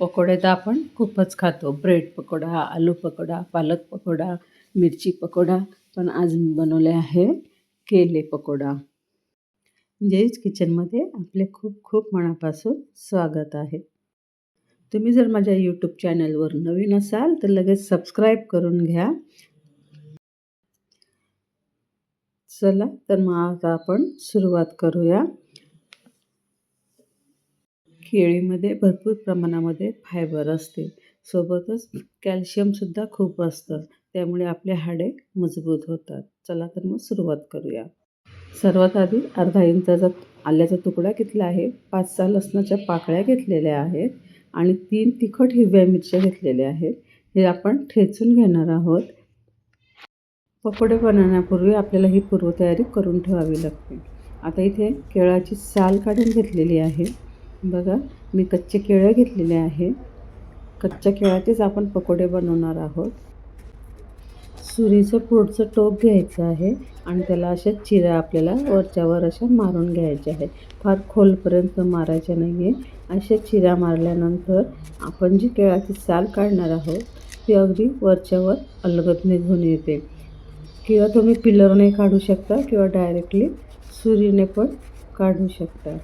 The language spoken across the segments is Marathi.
पकोडे तर आपण खूपच खातो. ब्रेड पकोडा आलू पकोडा पालक पकोडा मिरची पकोडा पण आज मी बनवले आहे केले पकोडा. जयच किचनमध्ये आपले खूप खूप मनापासून स्वागत आहे. तुम्ही जर माझ्या यूट्यूब चॅनलवर नवीन असाल तर लगेच सबस्क्राईब करून घ्या. चला तर मग आता आपण सुरुवात करूया. केळीमध्ये भरपूर प्रमाणामध्ये फायबर असते. सोबतच कॅल्शियमसुद्धा खूप असतं. त्यामुळे आपले हाडे मजबूत होतात. चला तर मग सुरुवात करूया. सर्वात आधी अर्धा इंचाचा आल्याचा तुकडा घेतला आहे. पाच सहा लसणाच्या पाकळ्या घेतलेल्या आहेत आणि तीन तिखट हिरव्या मिरच्या घेतलेल्या आहेत. हे आपण ठेचून घेणार आहोत. पकोडे बनवण्यापूर्वी आपल्याला ही पूर्वतयारी करून ठेवावी लागते. आता इथे केळाची साल काढून घेतलेली आहे. बघा मी कच्चे केळं घेतलेले आहे कच्च्या केळाचेच आपण पकोडे बनवणार आहोत. सुरीचं पुढचं टोप घ्यायचं आहे आणि त्याला अशा चिऱ्या आपल्याला वरच्यावर अशा मारून घ्यायच्या आहे फार खोलपर्यंत मारायच्या नाही आहे अशा चिऱ्या मारल्यानंतर आपण जी केळाची साल काढणार आहोत ती अगदी वरच्यावर अलगद निघून येते. किंवा तुम्ही पिलरने काढू शकता किंवा डायरेक्टली सुरीने पण काढू शकता.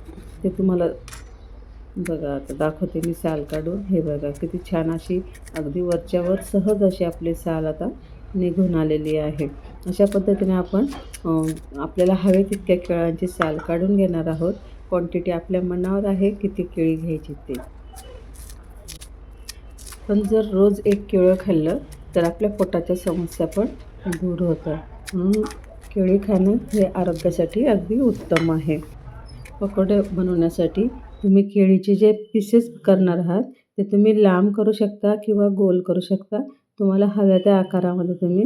ते तुम्हाला बघा आता दाखवते मी साल काढून. हे बघा किती छान अशी अगदी वरच्यावर सहज अशी आपली साल आता निघून आलेली आहे. अशा पद्धतीने आपण आपल्याला हवे तितक्या केळांची साल काढून घेणार आहोत. क्वांटिटी आपल्या मनावर आहे किती केळी घ्यायची ते. पण जर रोज एक केळं खाल्लं तर आपल्या पोटाच्या समस्या पण दूर होतात. म्हणून केळी खाणं हे आरोग्यासाठी अगदी उत्तम आहे. पकोडे बनवण्यासाठी तुम्ही केळीचे जे पीसेस करणार आहात ते तुम्ही लांब करू शकता किंवा गोल करू शकता. तुम्हाला हव्या त्या आकारामध्ये तुम्ही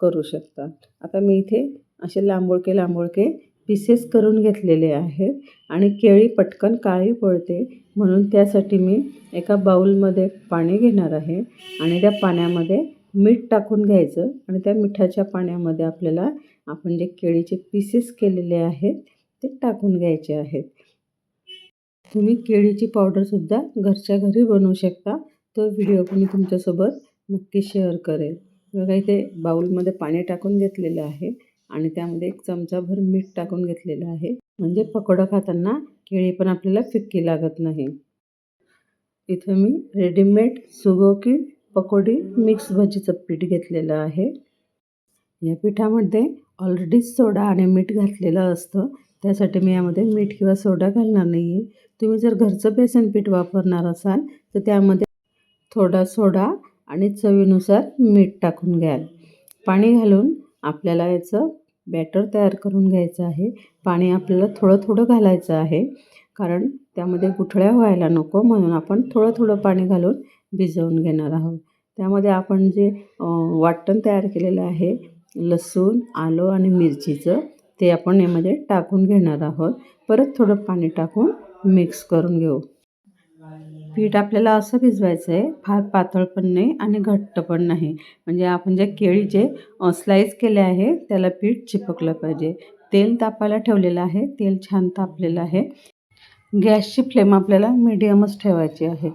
करू शकता. आता मी इथे असे लांबोळके लांबोळके पीसेस करून घेतलेले आहेत आणि केळी पटकन काळी पडते म्हणून त्यासाठी मी एका बाऊलमध्ये पाणी घेणार आहे आणि त्या पाण्यामध्ये मीठ टाकून घ्यायचं आणि त्या मिठाच्या पाण्यामध्ये आपल्याला आपण जे केळीचे पीसेस केलेले आहेत ते टाकून घ्यायचे आहेत. तुम्ही केळीची पावडरसुद्धा घरच्या घरी बनवू शकता. तो व्हिडिओ मी तुमच्यासोबत नक्की शेअर करेल. बघा इथे बाऊलमध्ये पाणी टाकून घेतलेलं आहे आणि त्यामध्ये एक चमचाभर मीठ टाकून घेतलेलं आहे. म्हणजे पकोडा खाताना केळी पण आपल्याला फिक्की लागत नाही. इथं मी रेडीमेड सुगोकी पकोडी मिक्स भजीचं पीठ घेतलेलं आहे. या पिठामध्ये ऑलरेडी सोडा आणि मीठ घातलेलं असतं. त्यासाठी मी यामध्ये मीठ किंवा सोडा घालणार नाही आहे तुम्ही जर घरचं बेसन पीठ वापरणार असाल तर त्यामध्ये थोडा सोडा आणि चवीनुसार मीठ टाकून घ्याल. पाणी घालून आपल्याला याचं बॅटर तयार करून घ्यायचं आहे. पाणी आपल्याला थोडं थोडं घालायचं आहे कारण त्यामध्ये गुठळ्या व्हायला नको म्हणून आपण थोडं थोडं पाणी घालून भिजवून घेणार आहोत. त्यामध्ये आपण जे वाटण तयार केलेलं आहे लसूण आलं आणि मिरचीचं ते आपण यामध्ये टाकून घेणार आहोत. परत थोडं पाणी टाकून मिक्स करून घेऊ. पीठ आपल्याला असं भिजवायचं आहे फार पातळ पण नाही आणि घट्ट पण नाही. म्हणजे आपण जे केळी जे स्लाईस केले आहे त्याला पीठ चिपकलं पाहिजे. तेल तापायला ठेवलेलं आहे. तेल छान तापलेलं आहे. गॅसची फ्लेम आपल्याला मीडियमच ठेवायची आहे.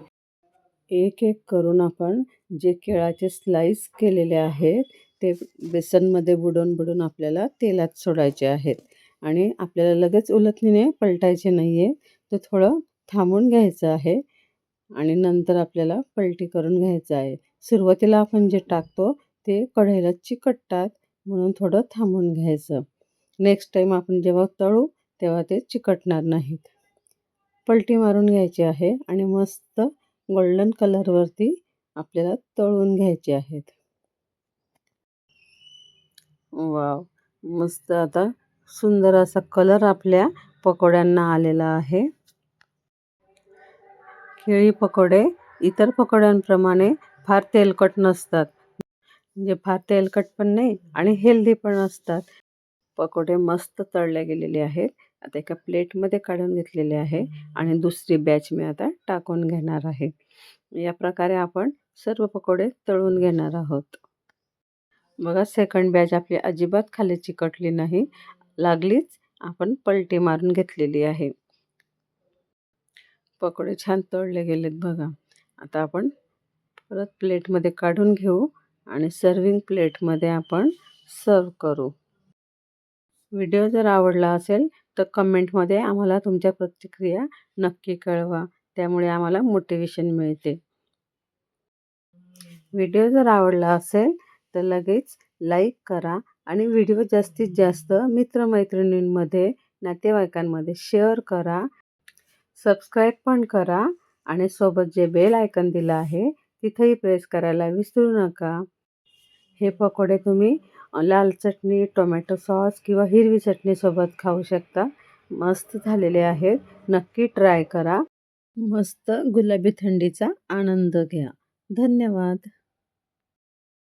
एक एक करून आपण जे केळाचे स्लाईस केलेले आहेत ते बेसनमध्ये बुडवून बुडवून आपल्याला तेलात सोडायचे आहेत. आणि आपल्याला लगेच उलथणीने पलटायचे नाही आहे तर थोडं थांबून घ्यायचं आहे आणि नंतर आपल्याला पलटी करून घ्यायचं आहे. सुरुवातीला आपण जे टाकतो ते कढईला चिकटतात म्हणून थोडं थांबून घ्यायचं. नेक्स्ट टाईम आपण जेव्हा तळू तेव्हा ते चिकटणार नाहीत. पलटी मारून घ्यायची आहे आणि मस्त गोल्डन कलरवरती आपल्याला तळून घ्यायचे आहेत. वाव. मस्त आता सुंदर असा कलर आपल्या पकोड्यांना आलेला आहे. केळी पकोडे इतर पकोड्यांप्रमाणे फार तेलकट नसतात. म्हणजे फार तेलकट पण नाही आणि हेल्दी पण असतात. पकोडे मस्त तळले गेलेले आहेत. आता एका प्लेटमध्ये काढून घेतलेले आहे आणि दुसरी बॅच मी आता टाकून घेणार आहे. या प्रकारे आपण सर्व पकोडे तळून घेणार आहोत. बघा सेकंड बॅच आपली अजिबात खाली चिकटली नाही. लागलीच आपण पलटी मारून घेतलेली आहे. पकोडे छान तळले गेलेत बघा. आता आपण परत प्लेटमध्ये काढून घेऊ आणि सर्विंग प्लेटमध्ये आपण सर्व करू. व्हिडिओ जर आवडला असेल तर कमेंटमध्ये आम्हाला तुमच्या प्रतिक्रिया नक्की कळवा. त्यामुळे आम्हाला मोटिवेशन मिळते. व्हिडिओ जर आवडला असेल तर लगेच लाईक करा आणि व्हिडिओ जास्तीत जास्त मित्रमैत्रिणींमध्ये नातेवाईकांमध्ये शेअर करा. सबस्क्राईब पण करा आणि सोबत जे बेल आयकन दिलं आहे तिथेही प्रेस करायला विसरू नका. हे पकोडे तुम्ही लाल चटणी टोमॅटो सॉस किंवा हिरवी चटणीसोबत खाऊ शकता. मस्त झालेले आहेत. नक्की ट्राय करा. मस्त गुलाबी थंडीचा आनंद घ्या. धन्यवाद.